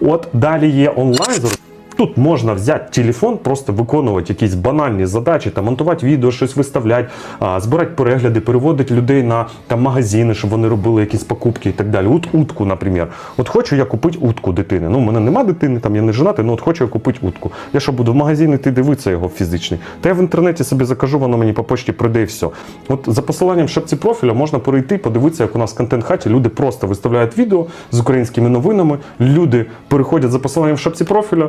От далі є онлайн. Тут можна взяти телефон, просто виконувати якісь банальні задачі, там монтувати відео, щось виставляти, збирати перегляди, переводити людей на там магазини, щоб вони робили якісь покупки і так далі. От утку, наприклад. От хочу я купити утку дитини. Ну, у мене нема дитини, там я не женатий, ну от хочу я купити утку. Я що буду в магазин іти дивитися його фізичний. Та я в інтернеті собі закажу, воно мені по почті прийде і все. От за посиланням шапці профіля можна перейти, подивитися, як у нас в контент-хаті люди просто виставляють відео з українськими новинами. Люди переходять за посиланням в шапці профіля,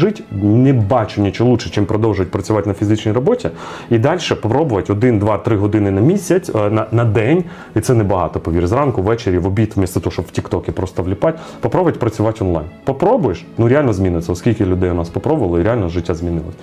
жити, не бачу нічого лучше, ніж продовжувати працювати на фізичній роботі і далі спробувати 1, 2, 3 години на місяць, е, на, на день, і це небагато, повір, зранку, ввечері, в обід, вмісто того, щоб в Тіктокі просто вліпати, попробувати працювати онлайн. Попробуєш, ну реально зміниться, оскільки людей у нас попробували, і реально життя змінилось.